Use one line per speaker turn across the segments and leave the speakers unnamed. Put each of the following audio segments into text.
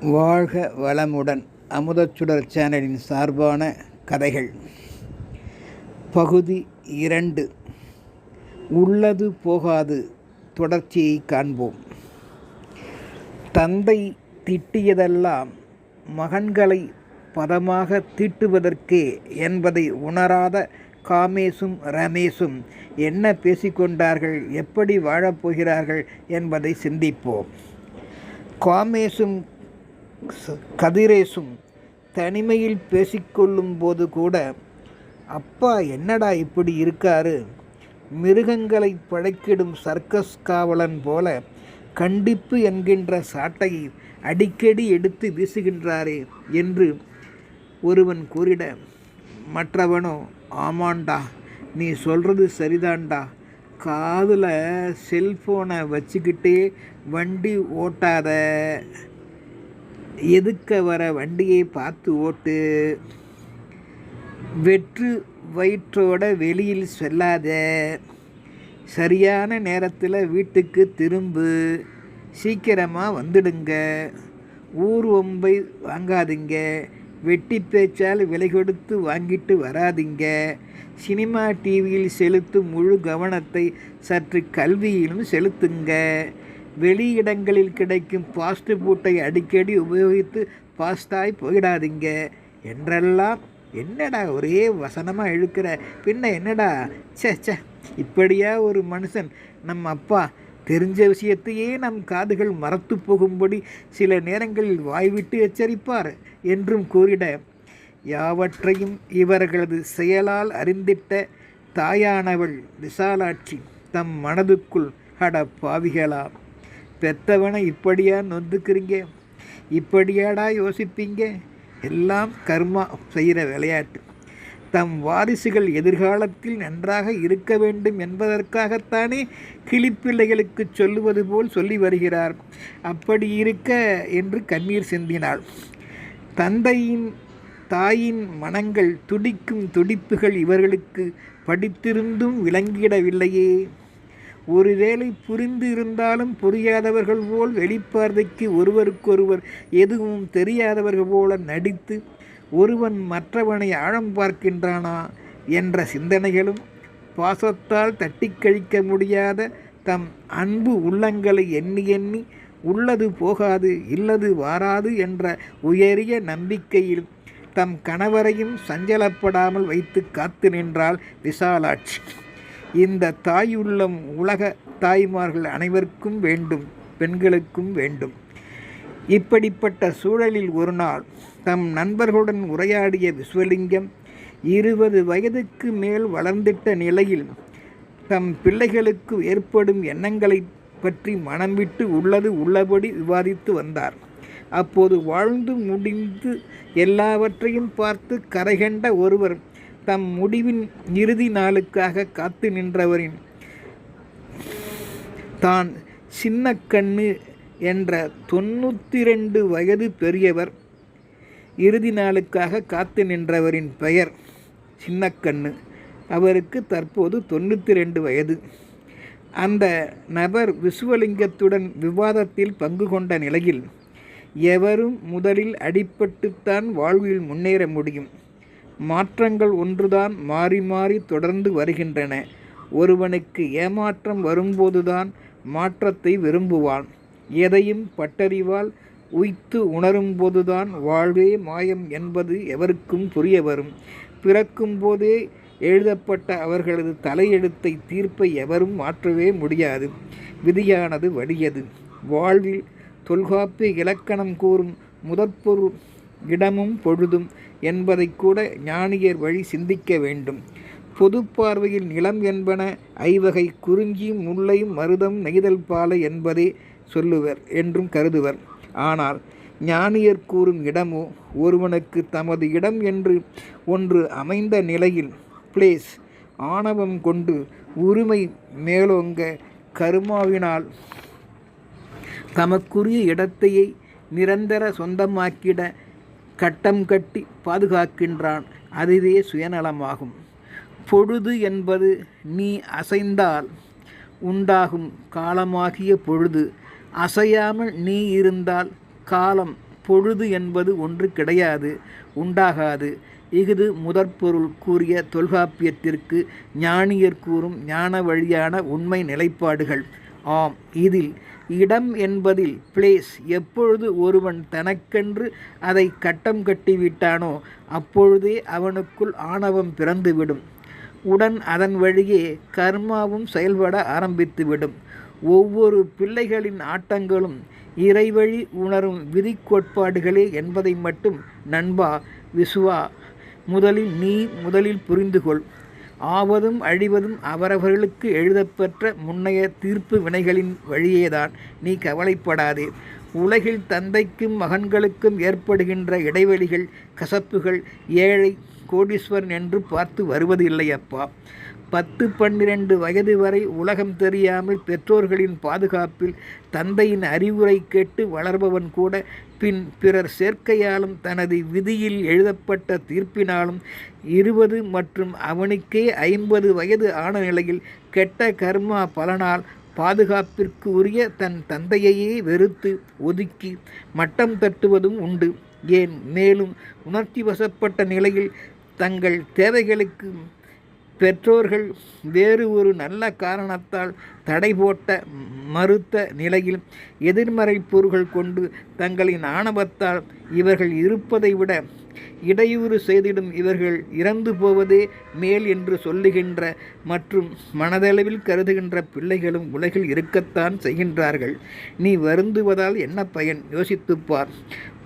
வாழ்க வளமுடன் அமுதச்சுடர் சேனலின் சார்பான கதைகள். பகுதி இரண்டு. உள்ளது போகாது தொடர்ச்சியை காண்போம். தந்தை திட்டியதெல்லாம் மகன்களை பதமாக தீட்டுவதற்கே என்பதை உணராத காமேசும் ரமேஷும் என்ன பேசிக்கொண்டார்கள் எப்படி வாழப்போகிறார்கள் என்பதை சிந்திப்போம். காமேசும் கதிரேசும் தனிமையில் பேசிக்கொள்ளும் போது கூட அப்பா என்னடா இப்படி இருக்காரு? மிருகங்களை படைக்கிடும் சர்க்கஸ் காவலன் போல கண்டிப்பு என்கின்ற சாட்டையை அடிக்கடி எடுத்து வீசுகின்றாரே என்று ஒருவன் கூறிட மற்றவனோ ஆமாண்டா நீ சொல்கிறது சரிதான்டா காதில் செல்ஃபோனை வச்சுக்கிட்டே வண்டி ஓட்டாத. எதுக்க வர வண்டியை பார்த்து ஓட்டு? வெற்று வயிற்றோட வெளியில் செல்லாத சரியான நேரத்தில் வீட்டுக்கு திரும்பு சீக்கிரமாக வந்துடுங்க. ஊர் ஒம்பை வாங்காதீங்க. வெட்டி பேச்சால் விலை கொடுத்து வாங்கிட்டு வராதீங்க. சினிமா டிவியில் செலுத்தும் முழு கவனத்தை சற்று கல்வியிலும் செலுத்துங்க. வெளியிடங்களில் கிடைக்கும் ஃபாஸ்ட் பூட்டை அடிக்கடி உபயோகித்து பாஸ்டாய் போயிடாதீங்க. என்றெல்லாம் என்னடா ஒரே வசனமாக இழுக்கிற? பின்ன என்னடா? ச்சே ச்சே. இப்படியா ஒரு மனுஷன் நம் அப்பா தெரிஞ்ச விஷயத்தையே நம் காதுகள் மறத்து போகும்படி சில நேரங்களில் வாய்விட்டு எச்சரிப்பார் என்றும் கூறிட யாவற்றையும் இவர்களது செயலால் அறிந்திட்ட தாயானவள் விசாலாட்சி தம் மனதுக்குள் அட பாவிகளா பெத்தவனை இப்படியா நொந்துக்கிறீங்க? இப்படியாடா யோசிப்பீங்க? எல்லாம் கர்மா செய்கிற விளையாட்டு. தம் வாரிசுகள் எதிர்காலத்தில் நன்றாக இருக்க வேண்டும் என்பதற்காகத்தானே கிளிப்பிள்ளைகளுக்கு சொல்லுவது போல் சொல்லி வருகிறார். அப்படி இருக்க என்று கண்ணீர் சிந்தினாள். தந்தையின் தாயின் மனங்கள் துடிக்கும் துடிப்புகள் இவர்களுக்கு படித்திருந்தும் விளங்கிடவில்லையே. ஒருவேளை புரிந்து இருந்தாலும் புரியாதவர்கள் போல் வெளிப்பார்வைக்கு ஒருவருக்கொருவர் எதுவும் தெரியாதவர்கள் போல நடித்து ஒருவன் மற்றவனை ஆழம் பார்க்கின்றானா என்ற சிந்தனைகளும் பாசத்தால் தட்டி கழிக்க முடியாத தம் அன்பு உள்ளங்களை எண்ணி எண்ணி உள்ளது போகாது இல்லது வாராது என்ற உயரிய நம்பிக்கையில் தம் கணவரையும் சஞ்சலப்படாமல் வைத்து காத்து நின்றாள் விசாலாட்சி. இந்த தாயுள்ளம் உலக தாய்மார்கள் அனைவருக்கும் வேண்டும் பெண்களுக்கும் வேண்டும். இப்படிப்பட்ட சூழலில் ஒரு நாள் தம் நண்பர்களுடன் உரையாடிய விஸ்வலிங்கம் இருபது வயதுக்கு மேல் வளர்ந்திட்ட நிலையில் தம் பிள்ளைகளுக்கு ஏற்படும் எண்ணங்களை பற்றி மனம் விட்டு உள்ளது உள்ளபடி விவாதித்து வந்தார். அப்போது வாழ்ந்து முடிந்து எல்லாவற்றையும் பார்த்து கரைகண்ட ஒருவர் தம் முடிவின் இறுதி நாளுக்காக காத்து நின்றவரின் தான் சின்ன கண்ணு என்ற தொண்ணூற்றி ரெண்டு வயது பெரியவர் இறுதி நாளுக்காக காத்து நின்றவரின் பெயர் சின்னக்கண்ணு அவருக்கு தற்போது தொண்ணூற்றி ரெண்டு வயது. அந்த நபர் விசுவலிங்கத்துடன் விவாதத்தில் பங்கு கொண்ட நிலையில் எவரும் முதலில் அடிபட்டுத்தான் வாழ்வில் முன்னேற முடியும். மாற்றங்கள் ஒன்றுதான் மாறி மாறி தொடர்ந்து வருகின்றன. ஒருவனுக்கு ஏமாற்றம் வரும்போதுதான் மாற்றத்தை விரும்புவான். எதையும் பட்டறிவால் உய்த்து உணரும்போதுதான் வாழ்வே மாயம் என்பது எவருக்கும் புரிய வரும். பிறக்கும்போதே எழுதப்பட்ட அவர்களது தலையெழுத்தை தீர்ப்பை எவரும் மாற்றவே முடியாது. விதியானது வடியது. வாழ்வில் தொல்காப்பு இலக்கணம் கூறும் முதற்பொருள் இடமும் பொழுதும் என்பதை கூட ஞானியர் வழி சிந்திக்க வேண்டும். பொது பார்வையில் நிலம் என்பன ஐவகை குறிஞ்சி முல்லை மருதம் நெய்தல் பாலை என்பதே சொல்லுவர் என்றும் கருதுவர். ஆனால் ஞானியர் கூறும் இடமோ ஒருவனுக்கு தமது இடம் என்று ஒன்று அமைந்த நிலையில் பிளேஸ் ஆணவம் கொண்டு உரிமை மேலோங்க கருமாவினால் தமக்குரிய இடத்தையே நிரந்தர சொந்தமாக்கிட கட்டம் கட்டி பாதுகாக்கின்றான். அதுவே சுயநலமாகும். பொழுது என்பது நீ அசைந்தால் உண்டாகும் காலமாகிய பொழுது அசையாமல் நீ இருந்தால் காலம் பொழுது என்பது ஒன்று கிடையாது உண்டாகாது. இஃது முதற்பொருள் கூறிய தொல்காப்பியத்திற்கு ஞானியர் கூறும் ஞான வழியான உண்மை நிலைப்பாடுகள். ஆம் இதில் இடம் என்பதில் பிளேஸ் எப்பொழுது ஒருவன் தனக்கென்று அதை கட்டம் கட்டிவிட்டானோ அப்பொழுதே அவனுக்குள் ஆணவம் பிறந்துவிடும். உடன் அதன் வழியே கர்மாவும் செயல்பட ஆரம்பித்துவிடும். ஒவ்வொரு பிள்ளைகளின் ஆட்டங்களும் இறைவழி உணரும் விதி கோட்பாடுகளே என்பதை மட்டும் நண்பா விசுவா முதலில் நீ முதலில் புரிந்து கொள் ஆவதும் அழிவதும் அவரவர்களுக்கு எழுதப்பெற்ற முன்னைய தீர்ப்பு வினைகளின் வழியேதான். நீ கவலைப்படாதே. உலகில் தந்தைக்கும் மகன்களுக்கும் ஏற்படுகின்ற இடைவெளிகள் கசப்புகள் ஏழை கோடீஸ்வரன் என்று பார்த்து வருவது இல்லையப்பா பத்து பன்னிரண்டு வயது வரை உலகம் தெரியாமல் பெற்றோர்களின் பாதுகாப்பில் தந்தையின் அறிவுரை கேட்டு வளர்பவன் கூட பின் பிறர் சேர்க்கையாலும் தனது விதியில் எழுதப்பட்ட தீர்ப்பினாலும் இருபது மற்றும் அவனுக்கே ஐம்பது வயது ஆன நிலையில் கெட்ட கர்மா பலனால் பாதுகாப்பிற்கு உரிய தன் தந்தையையே வெறுத்து ஒதுக்கி மட்டம் தட்டுவதும் உண்டு. ஏன்? மேலும் உணர்ச்சி வசப்பட்ட நிலையில் தங்கள் தேவைகளுக்கு பெற்றோர்கள் வேறு ஒரு நல்ல காரணத்தால் தடை போட்ட மறுத்த நிலையில் எதிர்மறை பொருள்கள் கொண்டு தங்களின் ஆணவத்தால் இவர்கள் இருப்பதை விட இடையூறு செய்திடும் இவர்கள் இறந்து போவதே மேல் என்று சொல்லுகின்ற மற்றும் மனதளவில் கருதுகின்ற பிள்ளைகளும் உலகில் இருக்கத்தான் செய்கின்றார்கள். நீ வருந்துவதால் என்ன பயன்? யோசித்துப்பார்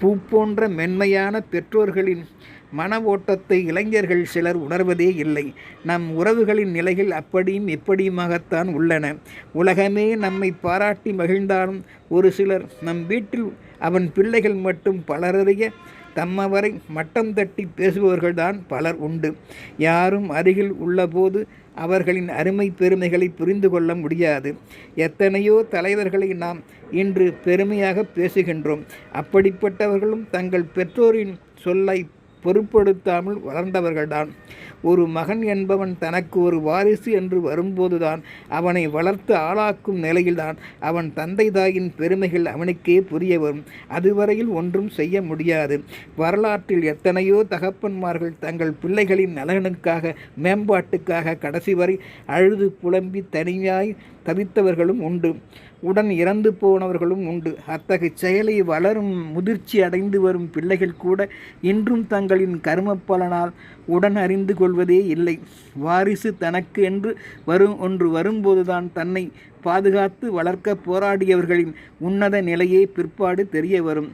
பூ போன்ற மென்மையான பெற்றோர்களின் மன ஓட்டத்தை இளைஞர்கள் சிலர் உணர்வதே இல்லை. நம் உறவுகளின் நிலைகள் அப்படியும் எப்படியுமாகத்தான் உள்ளன. உலகமே நம்மை பாராட்டி மகிழ்ந்தாலும் ஒரு சிலர் நம் வீட்டில் அவன் பிள்ளைகள் மட்டும் பலரறிய தம்மவரை மட்டம் தட்டி பேசுபவர்கள்தான் பலர் உண்டு. யாரும் அருகில் உள்ளபோது அவர்களின் அருமை பெருமைகளை புரிந்து கொள்ள முடியாது. எத்தனையோ தலைவர்களை நாம் இன்று பெருமையாக பேசுகின்றோம். அப்படிப்பட்டவர்களும் தங்கள் பெற்றோரின் சொல்லை பொருட்படுத்தாமல் வளர்ந்தவர்கள்தான். ஒரு மகன் என்பவன் தனக்கு ஒரு வாரிசு என்று வரும்போதுதான் அவனை வளர்த்து ஆளாக்கும் நிலையில்தான் அவன் தந்தை தாயின் பெருமைகள் அவனுக்கே புரிய வரும். அதுவரையில் ஒன்றும் செய்ய முடியாது. வரலாற்றில் எத்தனையோ தகப்பன்மார்கள் தங்கள் பிள்ளைகளின் நலனுக்காக மேம்பாட்டுக்காக கடைசி வரை அழுது புலம்பி தனியாய் தவித்தவர்களும் உண்டு. உடன் இறந்து போனவர்களும் உண்டு. அத்தகைய செயலை வளரும் முதிர்ச்சி அடைந்து வரும் பிள்ளைகள் கூட இன்றும் தங்களின் கர்ம பலனால் உடன் அறிந்து கொள்வதே இல்லை. வாரிசு தனக்கு என்று வரும் ஒன்று வரும்போதுதான் தன்னை பாதுகாத்து வளர்க்க போராடியவர்களின் உன்னத நிலையே பிற்பாடு தெரிய வரும்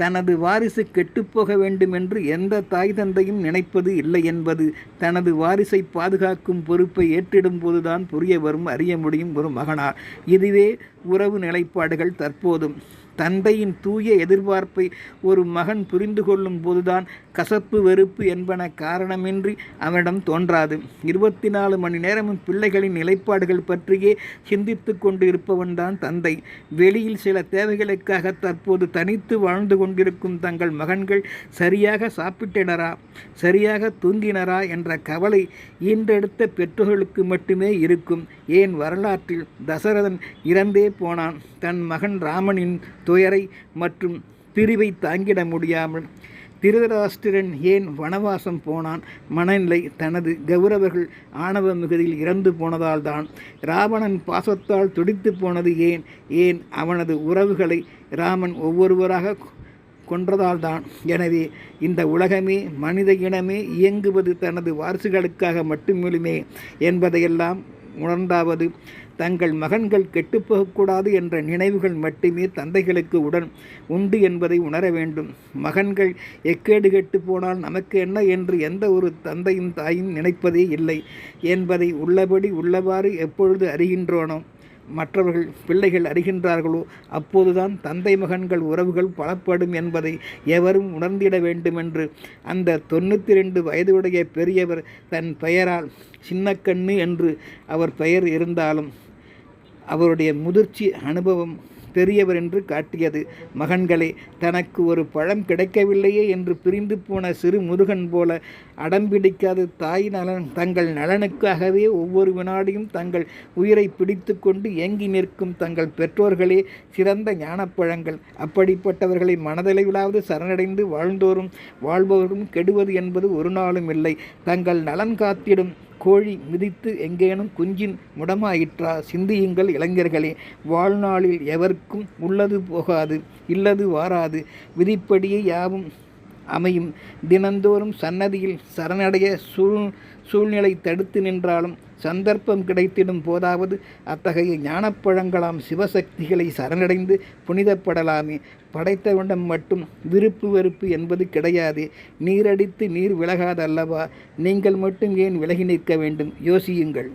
தனது வாரிசு கெட்டுப்போக வேண்டுமென்று எந்த தாய் தந்தையும் நினைப்பது இல்லை என்பது தனது வாரிசை பாதுகாக்கும் பொறுப்பை ஏற்றிடும் போதுதான் புரிய வரும் அறிய முடியும் ஒரு மகனார். இதுவே உறவு நிலைப்பாடுகள் தற்போதும். தந்தையின் தூய எதிர்பார்ப்பை ஒரு மகன் புரிந்து கொள்ளும் போதுதான் கசப்பு வெறுப்பு என்பன காரணமின்றி அவனிடம் தோன்றாது. இருபத்தி நாலு மணி நேரமும் பிள்ளைகளின் நிலைப்பாடுகள் பற்றியே சிந்தித்து கொண்டு இருப்பவன்தான் தந்தை. வெளியில் சில தேவைகளுக்காக தற்போது தனித்து வாழ்ந்து கொண்டிருக்கும் தங்கள் மகன்கள் சரியாக சாப்பிட்டனரா? சரியாக தூங்கினரா என்ற கவலை ஈன்றெடுத்த பெற்றோர்களுக்கு மட்டுமே இருக்கும். ஏன் வரலாற்றில் தசரதன் இறந்தே போனான். தன் மகன் ராமனின் துயரை மற்றும் பிரிவை தாங்கிட முடியாமல் திருதராஷ்டிரன் ஏன் வனவாசம் போனான்? மனநிலை தனது கௌரவர்கள் ஆணவ மிகுதியில் இறந்து போனதால் தான். ராவணன் பாசத்தால் துடித்து போனது ஏன்? ஏன் அவனது உறவுகளை ராமன் ஒவ்வொருவராக கொன்றதால்தான் எனவே இந்த உலகமே மனித இனமே இயங்குவது தனது வாரிசுகளுக்காக மட்டுமில்லுமே என்பதையெல்லாம் உணர்ந்தாவது தங்கள் மகன்கள் கெட்டுப்போகக்கூடாது என்ற நினைவுகள் மட்டுமே தந்தைகளுக்கு உடன் உண்டு என்பதை உணர வேண்டும். மகன்கள் எக்கேடு கெட்டு போனால் நமக்கு என்ன என்று எந்த ஒரு தந்தையும் தாயும் நினைப்பதே இல்லை என்பதை உள்ளபடி உள்ளவாறு எப்பொழுது அறிகின்றோனோ? மற்றவர்கள் பிள்ளைகள் அறிகின்றார்களோ? அப்போதுதான் தந்தை மகன்கள் உறவுகள் பலப்படும் என்பதை எவரும் உணர்ந்திட வேண்டுமென்று. அந்த தொண்ணூற்றி ரெண்டு வயதுடைய பெரியவர் தன் பெயரால் சின்னக்கண்ணு என்று அவர் பெயர் இருந்தாலும் அவருடைய முதிர்ச்சி அனுபவம் பெரியவர் என்று காட்டியது. மகன்களே தனக்கு ஒரு பழம் கிடைக்கவில்லையே என்று பிரிந்து போன சிறு முருகன் போல அடம்பிடிக்காத தாய் நலன் தங்கள் நலனுக்காகவே ஒவ்வொரு வினாடியும் தங்கள் உயிரை பிடித்து கொண்டு ஏங்கி நிற்கும் தங்கள் பெற்றோர்களே சிறந்த ஞானப்பழங்கள். அப்படிப்பட்டவர்களை மனதளவிலாவது சரணடைந்து வாழ்ந்தோறும் வாழ்பவரும் கெடுவது என்பது ஒரு நாளும் இல்லை. தங்கள் நலன் காத்திடும் கோழி மிதித்து எங்கேனும் குஞ்சின் முடமாயிற்றா? சிந்தியுங்கள் இளைஞர்களே வாழ்நாளில் எவர்க்கும் உள்ளது போகாது இல்லது வாராது. விதிப்படியே யாவும் அமையும். தினந்தோறும் சன்னதியில் சரணடைய சூழ் சூழ்நிலை தடுத்து நின்றாலும் சந்தர்ப்பம் கிடைத்திடும் போதாவது அத்தகைய ஞானப்பழங்களாம் சிவசக்திகளை சரணடைந்து புனிதப்படலாமே. படைத்தவனிடம் மட்டும் விருப்பு வெறுப்பு என்பது கிடையாது. நீரடித்து நீர் விலகாதல்லவா? நீங்கள் மட்டும் ஏன் விலகி நிற்க வேண்டும்? யோசியுங்கள்.